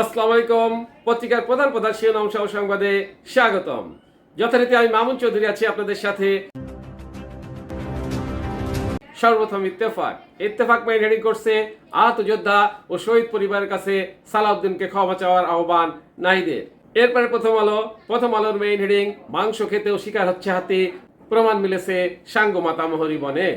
আসসালামু আলাইকুম। পত্রিকার প্রধান প্রধান শিরোনাম সহ সংবাদে স্বাগতম। যথারীতি আমি মামুন চৌধুরী আছি আপনাদের সাথে। সর্বপ্রথম ইত্তেফাক। ইত্তেফাক মেইন হেডিং করছে আহত যোদ্ধা ও শহীদ পরিবারের কাছে সালাউদ্দিনকে ক্ষমা চাওয়ার আহ্বান নাহিদের। এরপরে প্রথম আলো, প্রথম আলোর মেইন হেডিং মাংস খেতেও শিকার হচ্ছে হাতি। প্রমাণ মিলেছে সাঙ্গ মাতামহরি বনে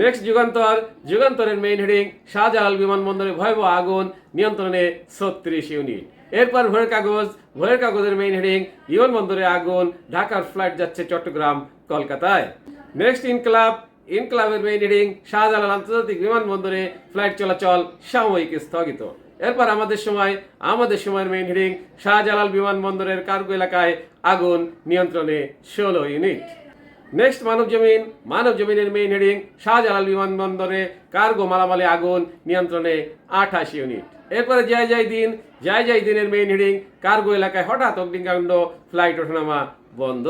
নেক্সট যুগান্তর যুগান্তরের মেইন হেডিং শাহজালাল বিমানবন্দরে ভয়াবহ আগুন, নিয়ন্ত্রণে ছত্রিশ ইউনিট এরপর ভোরের কাগজ ভোরের কাগজের মেইন হেডিং বিমানবন্দরে আগুন, ঢাকার ফ্লাইট যাচ্ছে চট্টগ্রাম, কলকাতায়। Next Inqilab. ইনকলাবের main heading Shahjalal আন্তর্জাতিক বিমানবন্দরে ফ্লাইট চলাচল সাময়িক স্থগিত। এরপর আমাদের সময়, আমাদের সময়ের মেইন হেডিং শাহজালাল বিমানবন্দরের কার্গো এলাকায় আগুন নিয়ন্ত্রণে ষোলো ইউনিট নেক্সট মানব জমিন, মানব জমিনের মেইন হেডিং শাহজালাল বিমানবন্দরে কার্গো মালামালে আগুন নিয়ন্ত্রণে আঠাশ ইউনিট এরপরে জয় জয় দিন, জয় জয় দিনের মেইন হেডিং কার্গো এলাকায় হঠাৎ অগ্নিকাণ্ড ফ্লাইট ওঠানামা বন্ধ।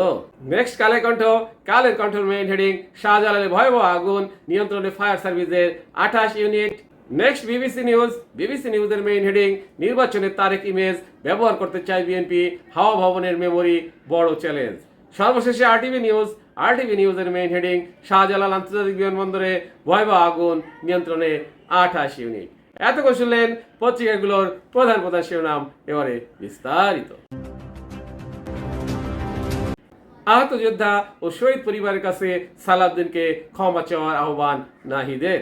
নেক্সট কালের কণ্ঠ, কালের কণ্ঠের মেইন হেডিং শাহজালালে ভয়াবহ আগুন নিয়ন্ত্রণে ফায়ার সার্ভিসের আঠাশ unit next BBC news, BBC নিউজের মেইন হেডিং নির্বাচনের তারেক ইমেজ ব্যবহার করতে চায় বিএনপি, হাওয়া ভবনের মেমোরি বড় চ্যালেঞ্জ সর্বশেষে আরটিভি নিউজ আরটিভি নিউজের মেইন হেডিং শাহজালাল আন্তর্জাতিক বিমানবন্দরে ভয়াবহ আগুন নিয়ন্ত্রণে আঠাশ ইউনিট এত শুনলেন পত্রিকাগুলোর প্রধান প্রধান শিরোনাম এবারে বিস্তারিত। আহত যোদ্ধা ও শহীদ পরিবারের কাছে সালাউদ্দিনকে ক্ষমা চাওয়ার আহ্বান নাহিদের।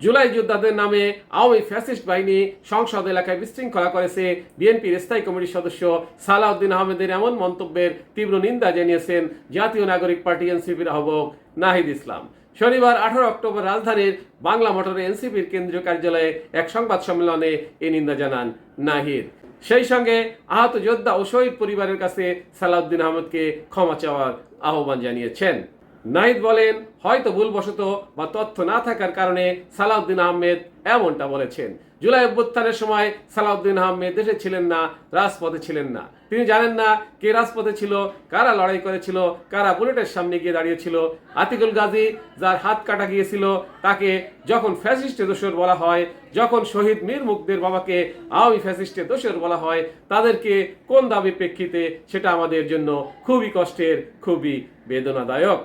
জুলাই যোদ্ধাদের নামে আওয়ামী ফ্যাসিস্ট বাহিনী সংসদ এলাকায় বিশৃঙ্খলা করেছে বিএনপির স্থায়ী কমিটির সদস্য সালাউদ্দিন আহমেদের এমন মন্তব্যের তীব্র নিন্দা জানিয়েছেন জাতীয় নাগরিক পার্টি এনসিপির আহ্বায়ক নাহিদ ইসলাম। শনিবার আঠারো অক্টোবর রাজধানীর বাংলা মোটরে এনসিপির কেন্দ্রীয় কার্যালয়ে এক সংবাদ সম্মেলনে এই নিন্দা জানান নাহিদ। সেই সঙ্গে আহত যোদ্ধা ও শহীদ পরিবারের কাছে সালাউদ্দিন আহমদকে ক্ষমা চাওয়ার আহ্বান জানিয়েছেন। নাহিদ বলেন, হয়তো ভুলবশত বা তথ্য না থাকার কারণে সালাউদ্দিন আহমেদ এমনটা বলেছেন। জুলাই অভ্যুত্থানের সময় সালাউদ্দিন আহমেদ দেশে ছিলেন না, রাজপথে ছিলেন না। তিনি জানেন না কে রাজপথে ছিল, কারা লড়াই করেছিল, কারা বুলেটের সামনে গিয়ে দাঁড়িয়েছিল আতিকুল গাজী যার হাত কাটা গিয়েছিল, তাকে যখন ফ্যাসিস্টে দোষর বলা হয়, যখন শহীদ মীর মুগ্ধের বাবাকে আওয়ামী ফ্যাসিস্টে দোষর বলা হয়, তাদেরকে কোন দাবির প্রেক্ষিতে, সেটা আমাদের জন্য খুবই কষ্টের, খুবই বেদনাদায়ক।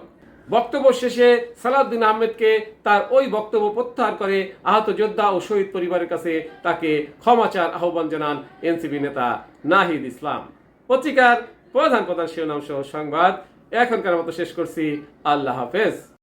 বক্তব্য শেষে সালাউদ্দিন আহমেদকে তার ওই বক্তব্য প্রত্যাহার করে আহত যোদ্ধা ও শহীদ পরিবারের কাছে তাকে ক্ষমাচার আহ্বান জানান এনসিপি নেতা নাহিদ ইসলাম। পত্রিকার প্রধান প্রধান শিরোনাম সহ সংবাদ এখনকার মতো শেষ করছি। আল্লাহ হাফেজ।